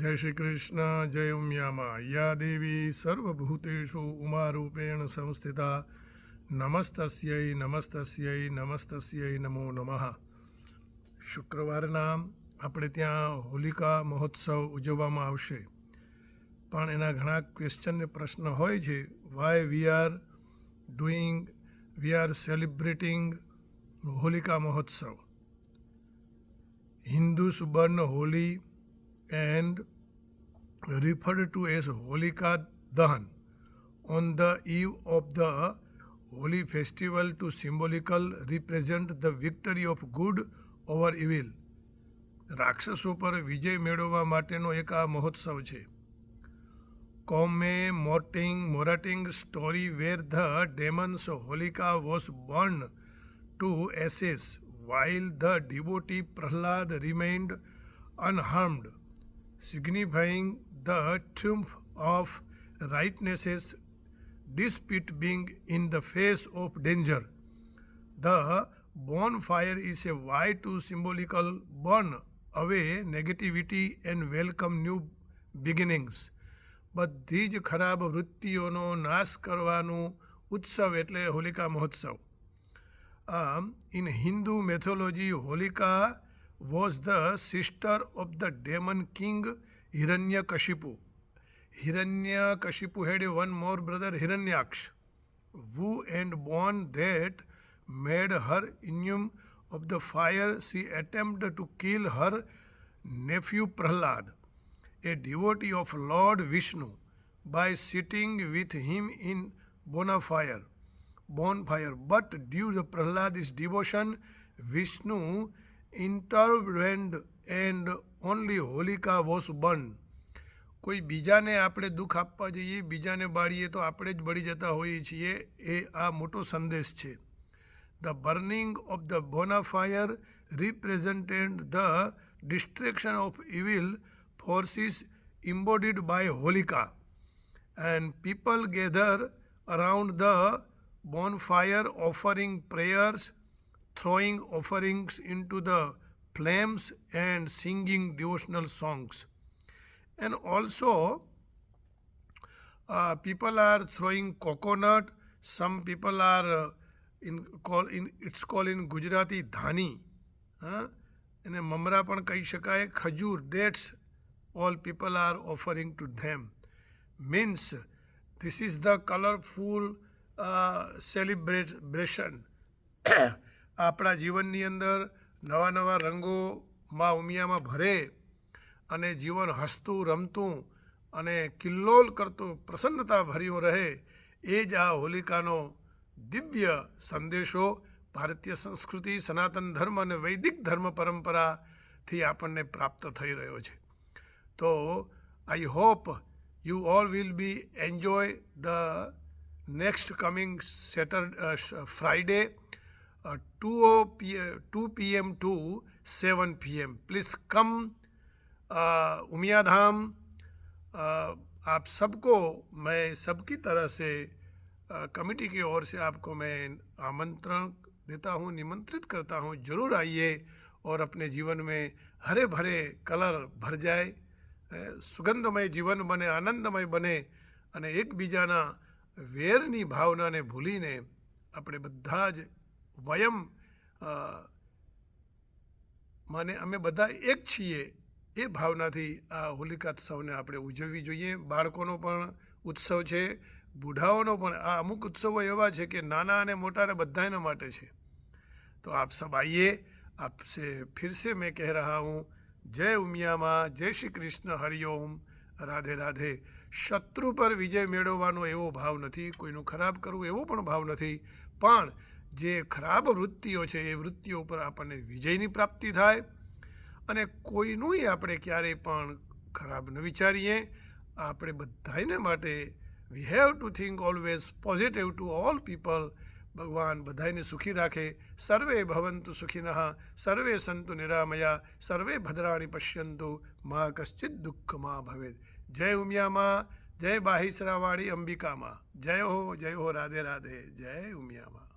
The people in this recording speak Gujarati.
જય શ્રી કૃષ્ણ જય ઉમિયામાં યા દેવી સર્વભૂતેષુ ઉમારૂપેણ સંસ્થિતા નમસ્તસ્યય નમસ્તસ્યય નમસ્તસ્યય નમો નમઃ શુક્રવારના આપણે ત્યાં હોલિકા મહોત્સવ ઉજવવામાં આવશે પણ એના ઘણા ક્વેશ્ચન પ્રશ્ન હોય છે why we are doing we are celebrating Holika મહોત્સવ Hindu સુબર્ણ Holi and referred to as Holika Dahan on the eve of the holy festival to symbolical represent the victory of good over evil રાક્ષસો પર વિજય મેળવવા માટેનો એક આ મહોત્સવ છે કોમે મોર્ટિંગ મોરાટિંગ story where the demons Holika was burn to ashes while the devotee Prahlad remained unharmed. signifying the triumph of righteousness despite being in the face of danger. The bonfire is a way to symbolical burn away negativity and welcome new beginnings. બધી જ ખરાબ વૃત્તિઓનો નાશ કરવાનું ઉત્સવ એટલે હોલિકા મહોત્સવ આમ in Hindu mythology Holika was the sister of the demon king Hiranyakashipu. Hiranyakashipu had one more brother Hiranyaksh, who and born that made her immune of the fire. She attempted to kill her nephew Prahlad, a devotee of Lord Vishnu, by sitting with him in bonfire. Bonfire. But due to Prahlad's devotion, Vishnu intervened and only Holika was burn કોઈ બીજાને આપણે દુઃખ આપવા જઈએ બીજાને બાળીએ તો આપણે જ બળી જતા હોઈએ છીએ એ આ મોટો સંદેશ છે the burning of the bonfire represented the distraction of evil forces embodied by Holika and people gather around the bonfire offering prayers throwing offerings into the flames and singing devotional songs. And also, uh, people are throwing coconut. Some people are uh, in call in it's called in Gujarati dhani. Huh? a મમરા પણ કહી શકાય ખજૂર dates all people are offering to them means this is the colourful આપણા જીવનની અંદર નવા નવા રંગોમાં ઉમિયામાં ભરે અને જીવન હસતું રમતું અને કિલ્લોલ કરતું પ્રસન્નતા ભર્યું રહે એ જ આ હોલિકાનો દિવ્ય સંદેશો ભારતીય સંસ્કૃતિ સનાતન ધર્મ અને વૈદિક ધર્મ પરંપરાથી આપણને પ્રાપ્ત થઈ રહ્યો છે તો I hope you all will be enjoy the next coming સેટર Friday uh, 2, p- 2 p.m. to 7 p.m. Please come uh, Umiyadham uh, आप सबको मैं सबकी तरह से uh, कमेटी की ओर से आपको मैं आमंत्रण देता हूँ निमंत्रित करता हूँ जरूर आइए और अपने जीवन में हरे भरे कलर भर जाए સુગંધમય જીવન બને આનંદમય બને અને એકબીજાના વેરની ભાવનાને ભૂલીને આપણે બધા જ વયમ માને અમે બધા એક છીએ એ ભાવનાથી આ હોલિકોત્સવને આપણે ઉજવવી જોઈએ બાળકોનો પણ ઉત્સવ છે બુઢાઓનો પણ આ અમુક ઉત્સવો એવા છે કે નાના અને મોટાને બધાના માટે છે તો આપ સબ આઈએ આપસે ફિરસે મેં કહે રહા હું જય ઉમિયામાં જય શ્રી કૃષ્ણ હરિઓમ રાધે રાધે શત્રુ પર વિજય મેળવવાનો એવો ભાવ નથી કોઈનું ખરાબ કરવું એવો પણ ભાવ નથી પણ જે ખરાબ વૃત્તિઓ છે એ વૃત્તિઓ ઉપર આપણને વિજયની પ્રાપ્તિ થાય અને કોઈનુંય આપણે ક્યારેય પણ ખરાબ ન વિચારીએ આપણે બધાને માટે we have to think always positive to all people ભગવાન બધાને સુખી રાખે સર્વે ભવંતુ સુખીનઃ સર્વે સંતુ નિરામયા સર્વે ભદ્રાણી પશ્યંતુ મા કશ્ચિત દુઃખમાં ભવેદ જય ઉમિયામાં જય બાહિસરાવાળી અંબિકામાં જય હો જય હો રાધે રાધે જય ઉમિયામાં